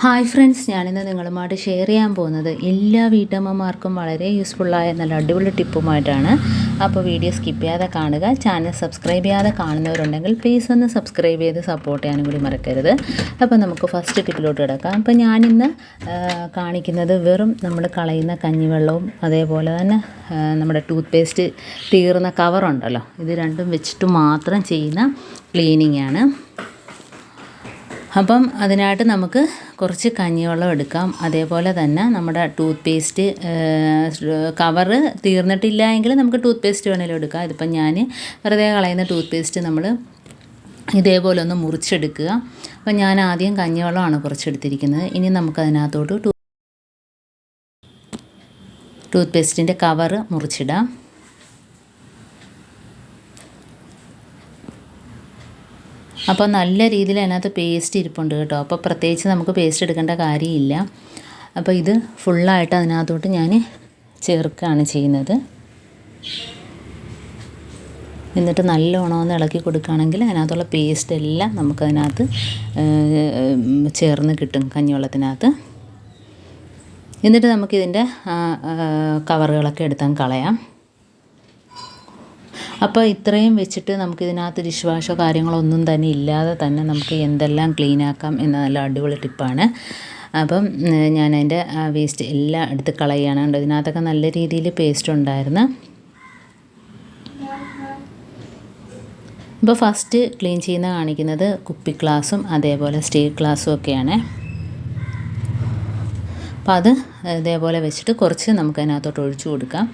Hi friends ഞാനിന്ന് നിങ്ങളുമായിട്ട് share ചെയ്യാൻ പോകുന്നത് എല്ലാ വീട്ടമ്മമാർക്കും വളരെ യൂസ്ഫുള്ളായ നല്ല അടിപൊളി ടിപ്പുമായിട്ടാണ് അപ്പോൾ വീഡിയോ സ്കിപ്പ് ചെയ്യാതെ കാണുക. ചാനൽ സബ്സ്ക്രൈബ് ചെയ്യാതെ കാണുന്നവരുണ്ടെങ്കിൽ പ്ലീസ് ഒന്ന് സബ്സ്ക്രൈബ് ചെയ്ത് സപ്പോർട്ട് ചെയ്യാനും കൂടി മറക്കരുത്. അപ്പോൾ നമുക്ക് ഫസ്റ്റ് ടിപ്പിലോട്ട് കിടക്കാം. അപ്പോൾ ഞാനിന്ന് കാണിക്കുന്നത് വെറും നമ്മൾ കളയുന്ന കഞ്ഞിവെള്ളവും അതേപോലെ തന്നെ നമ്മുടെ ടൂത്ത് പേസ്റ്റ് തീർന്ന കവറുണ്ടല്ലോ ഇത് രണ്ടും വെച്ചിട്ട് മാത്രം ചെയ്യുന്ന ക്ലീനിങ് ആണ്. അപ്പം അതിനായിട്ട് നമുക്ക് കുറച്ച് കഞ്ഞിവെള്ളം എടുക്കാം. അതേപോലെ തന്നെ നമ്മുടെ ടൂത്ത് പേസ്റ്റ് കവറ് തീർന്നിട്ടില്ല എങ്കിൽ നമുക്ക് ടൂത്ത് പേസ്റ്റ് വേണമെങ്കിലും എടുക്കാം. ഇതിപ്പം ഞാൻ വെറുതെ കളയുന്ന ടൂത്ത് പേസ്റ്റ് നമ്മൾ ഇതേപോലെ ഒന്ന് മുറിച്ചെടുക്കുക. അപ്പം ഞാൻ ആദ്യം കഞ്ഞിവെള്ളമാണ് കുറച്ചെടുത്തിരിക്കുന്നത്. ഇനി നമുക്കതിനകത്തോട്ട് ടൂത്ത് പേസ്റ്റിന്റെ കവറ് മുറിച്ചിടാം. അപ്പോൾ നല്ല രീതിയിൽ അതിനകത്ത് പേസ്റ്റ് ഇരിപ്പുണ്ട് കേട്ടോ. അപ്പോൾ പ്രത്യേകിച്ച് നമുക്ക് പേസ്റ്റ് എടുക്കേണ്ട കാര്യമില്ല. അപ്പോൾ ഇത് ഫുള്ളായിട്ട് അതിനകത്തോട്ട് ഞാൻ ചേർക്കുകയാണ് ചെയ്യുന്നത്. എന്നിട്ട് നല്ലോണം ഒന്ന് ഇളക്കി കൊടുക്കുകയാണെങ്കിൽ അതിനകത്തുള്ള പേസ്റ്റ് എല്ലാം നമുക്കതിനകത്ത് ചേർന്ന് കിട്ടും കഞ്ഞിവെള്ളത്തിനകത്ത്. എന്നിട്ട് നമുക്കിതിന്റെ കവറുകളൊക്കെ എടുത്താൽ കളയാം. അപ്പോൾ ഇത്രയും വെച്ചിട്ട് നമുക്കിതിനകത്ത് ഡിഷ് വാഷോ കാര്യങ്ങളോ ഒന്നും തന്നെ ഇല്ലാതെ തന്നെ നമുക്ക് എന്തെല്ലാം ക്ലീൻ ആക്കാം എന്ന നല്ല അടിപൊളി ടിപ്പാണ് അപ്പം ഞാൻ അതിന്റെ വേസ്റ്റ് എല്ലാം എടുത്ത് കളയുകയാണ്. കണ്ടോ ഇതിനകത്തൊക്കെ നല്ല രീതിയിൽ പേസ്റ്റ് ഉണ്ടായിരുന്നു. ഇപ്പോൾ ഫസ്റ്റ് ക്ലീൻ ചെയ്യുന്ന കാണിക്കുന്നത് കുപ്പി ഗ്ലാസും അതേപോലെ സ്റ്റീൽ ഗ്ലാസും ഒക്കെയാണ്. അപ്പോൾ അത് ഇതേപോലെ വെച്ചിട്ട് കുറച്ച് നമുക്ക് അതിനകത്തോട്ട് ഒഴിച്ചു കൊടുക്കാം.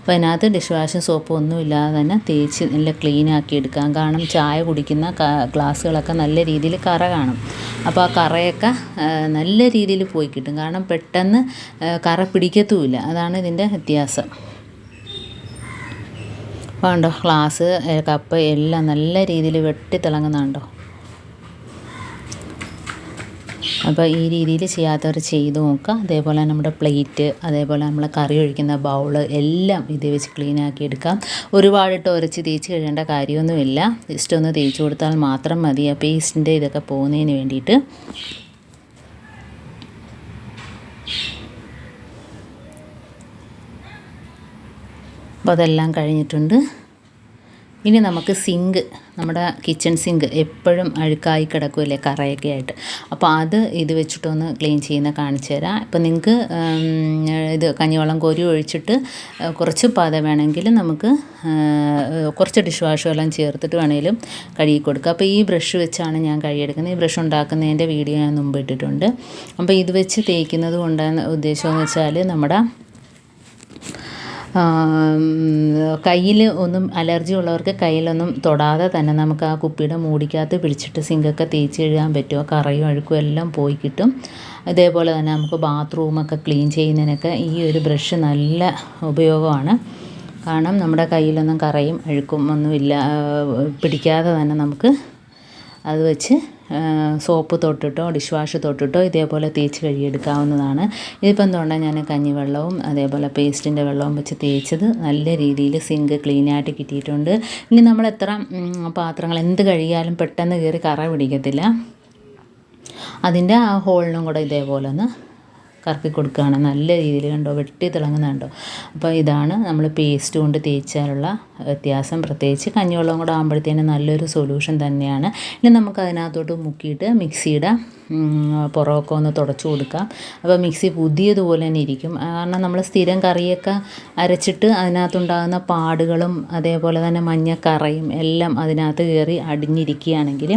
അപ്പോൾ അതിനകത്ത് ഡിഷ് വാഷും സോപ്പും ഒന്നുമില്ലാതെ തന്നെ തേച്ച് നല്ല ക്ലീൻ ആക്കി എടുക്കാം. കാരണം ചായ കുടിക്കുന്ന ഗ്ലാസ്സുകളൊക്കെ നല്ല രീതിയിൽ കറ കാണും. അപ്പോൾ ആ കറയൊക്കെ നല്ല രീതിയിൽ പോയി കിട്ടും. കാരണം പെട്ടെന്ന് കറ പിടിക്കത്തുമില്ല. അതാണ് ഇതിന്റെ വ്യത്യാസം. അപ്പോൾ കണ്ടോ ഗ്ലാസ് കപ്പ് എല്ലാം നല്ല രീതിയിൽ വെട്ടി വെട്ടിത്തിളങ്ങുന്നുണ്ടോ അപ്പോൾ ഈ രീതിയിൽ ചെയ്യാത്തവർ ചെയ്ത് നോക്കുക. അതേപോലെ നമ്മുടെ പ്ലേറ്റ് അതേപോലെ നമ്മൾ കറി ഒഴിക്കുന്ന ബൗൾ എല്ലാം ഇത് വെച്ച് ക്ലീനാക്കി എടുക്കാം ഒരുപാടിട്ട് ഉരച്ച് തേച്ച് കഴിയേണ്ട കാര്യമൊന്നുമില്ല. ജസ്റ്റ് ഒന്ന് തേച്ച് കൊടുത്താൽ മാത്രം മതി. ആ പേസ്റ്റിന്റെ ഇതൊക്കെ പോകുന്നതിന് വേണ്ടിയിട്ട്. അപ്പോൾ അതെല്ലാം കഴിഞ്ഞിട്ടുണ്ട്. ഇനി നമുക്ക് സിങ്ക് നമ്മുടെ കിച്ചൺ സിങ്ക് എപ്പോഴും അഴുക്കായി കിടക്കുമല്ലേ കറയൊക്കെ ആയിട്ട് അപ്പോൾ അത് ഇത് വെച്ചിട്ടൊന്ന് ക്ലീൻ ചെയ്യുന്ന കാണിച്ചു തരാം. ഇപ്പോൾ നിങ്ങൾക്ക് ഇത് കഞ്ഞിവെള്ളം കോരി ഒഴിച്ചിട്ട് കുറച്ച് പത വേണമെങ്കിൽ നമുക്ക് കുറച്ച് ഡിഷ് വാഷ് വെള്ളം ചേർത്തിട്ട് വേണമെങ്കിലും കഴുകി കൊടുക്കുക അപ്പോൾ ഈ ബ്രഷ് വെച്ചാണ് ഞാൻ കഴുകിയെടുക്കുന്നത്. ഈ ബ്രഷ് ഉണ്ടാക്കുന്നതിന്റെ വീഡിയോ ഞാൻ മുമ്പ് ഇട്ടിട്ടുണ്ട്. അപ്പോൾ ഇത് വെച്ച് തേക്കുന്നത് കൊണ്ടാണ് ഉദ്ദേശമെന്ന് വെച്ചാൽ നമ്മുടെ കയ്യിൽ ഒന്നും അലർജി ഉള്ളവർക്ക് കയ്യിലൊന്നും തൊടാതെ തന്നെ നമുക്ക് ആ കുപ്പിയുടെ മൂടിക്കകത്ത് പിടിച്ചിട്ട് സിങ്കൊക്കെ തേച്ച് കഴുകാൻ പറ്റുമോ? കറയും അഴുക്കും എല്ലാം പോയി കിട്ടും. ഇതേപോലെ തന്നെ നമുക്ക് ബാത്റൂമൊക്കെ ക്ലീൻ ചെയ്യുന്നതിനൊക്കെ ഈ ഒരു ബ്രഷ് നല്ല ഉപയോഗമാണ്. കാരണം നമ്മുടെ കയ്യിലൊന്നും കറയും അഴുക്കും ഒന്നുമില്ല പിടിക്കാതെ തന്നെ നമുക്ക് അത് വെച്ച് സോപ്പ് തൊട്ടിട്ടോ ഡിഷ് വാഷ് തൊട്ടിട്ടോ ഇതേപോലെ തേച്ച് കഴുകിയെടുക്കാവുന്നതാണ്. ഇതിപ്പം എന്തുകൊണ്ടാണ് ഞാൻ കഞ്ഞിവെള്ളവും അതേപോലെ പേസ്റ്റിന്റെ വെള്ളവും വെച്ച് തേച്ചത് നല്ല രീതിയിൽ സിങ്ക് ക്ലീനായിട്ട് കിട്ടിയിട്ടുണ്ട്. ഇനി നമ്മൾ എത്ര പാത്രങ്ങൾ എന്ത് കഴുകിയാലും പെട്ടെന്ന് കയറി കറ പിടിക്കത്തില്ല. അതിന്റെ ആ ഹോളിനും കൂടെ ഇതേപോലെ ഒന്ന് കറക്കി കൊടുക്കുകയാണ് നല്ല രീതിയിൽ കണ്ടോ? വെട്ടി തിളങ്ങുന്നുണ്ടോ? അപ്പോൾ ഇതാണ് നമ്മൾ പേസ്റ്റ് കൊണ്ട് തേച്ചാലുള്ള വ്യത്യാസം. പ്രത്യേകിച്ച് കഞ്ഞിവെള്ളം കൂടെ ആകുമ്പോഴത്തേനും നല്ലൊരു സൊല്യൂഷൻ തന്നെയാണ്. ഇനി നമുക്ക് അതിനകത്തോട്ട് മുക്കിയിട്ട് മിക്സിയുടെ പുറമൊക്കെ ഒന്ന് തുടച്ചു കൊടുക്കാം. അപ്പോൾ മിക്സി പുതിയതുപോലെ തന്നെ ഇരിക്കും. കാരണം നമ്മൾ സ്ഥിരം കറിയൊക്കെ അരച്ചിട്ട് അതിനകത്തുണ്ടാകുന്ന പാടുകളും അതേപോലെ തന്നെ മഞ്ഞക്കറയും എല്ലാം അതിനകത്ത് കയറി അടിഞ്ഞിരിക്കുകയാണെങ്കിൽ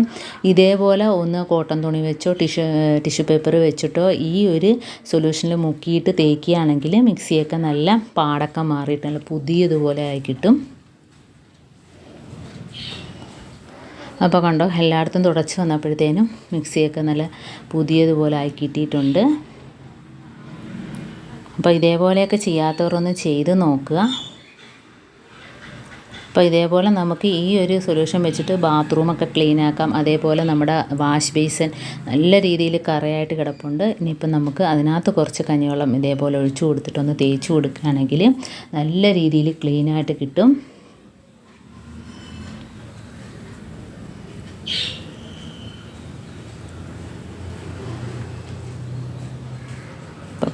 ഇതേപോലെ ഒന്ന് കോട്ടൺ തുണി വെച്ചോ ടിഷ്യൂ ടിഷ്യൂ പേപ്പർ വെച്ചിട്ടോ ഈ ഒരു സൊല്യൂഷനിൽ മുക്കിയിട്ട് തേക്കുകയാണെങ്കിൽ മിക്സിയൊക്കെ നല്ല പാടൊക്കെ മാറിയിട്ട് നല്ല പുതിയതുപോലെ ആയി കിട്ടും. അപ്പോൾ കണ്ടോ എല്ലായിടത്തും തുടച്ച് വന്നപ്പോഴത്തേനും മിക്സിയൊക്കെ നല്ല പുതിയതുപോലെ ആയി കിട്ടിയിട്ടുണ്ട്. അപ്പോൾ ഇതേപോലെയൊക്കെ ചെയ്യാത്തവരൊന്ന് ചെയ്ത് നോക്കുക. അപ്പോൾ ഇതേപോലെ നമുക്ക് ഈ ഒരു സൊല്യൂഷൻ വെച്ചിട്ട് ബാത്റൂമൊക്കെ ക്ലീൻ ആക്കാം. അതേപോലെ നമ്മുടെ വാഷ് ബേസൻ നല്ല രീതിയിൽ കറയായിട്ട് കിടപ്പുണ്ട്. ഇനിയിപ്പം നമുക്ക് അതിനകത്ത് കുറച്ച് കഞ്ഞിവെള്ളം ഇതേപോലെ ഒഴിച്ചു കൊടുത്തിട്ടൊന്ന് തേച്ച് കൊടുക്കുകയാണെങ്കിൽ നല്ല രീതിയിൽ ക്ലീനായിട്ട് കിട്ടും.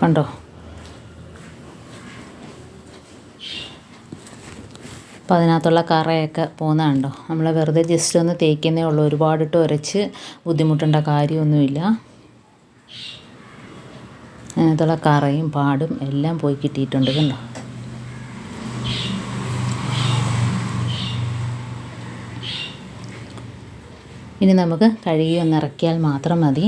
കണ്ടോ? അപ്പോൾ അതിനകത്തുള്ള കറയൊക്കെ പോകുന്ന കണ്ടോ? നമ്മൾ വെറുതെ ജസ്റ്റ് ഒന്ന് തേക്കുന്നേ ഉള്ളൂ. ഒരുപാടിട്ട് ഉരച്ച് ബുദ്ധിമുട്ടേണ്ട കാര്യമൊന്നുമില്ല. അതിനകത്തുള്ള കറയും പാടും എല്ലാം പോയി കിട്ടിയിട്ടുണ്ട് കണ്ടോ? ഇനി നമുക്ക് കഴുകി ഒന്ന് ഇറക്കിയാൽ മാത്രം മതി.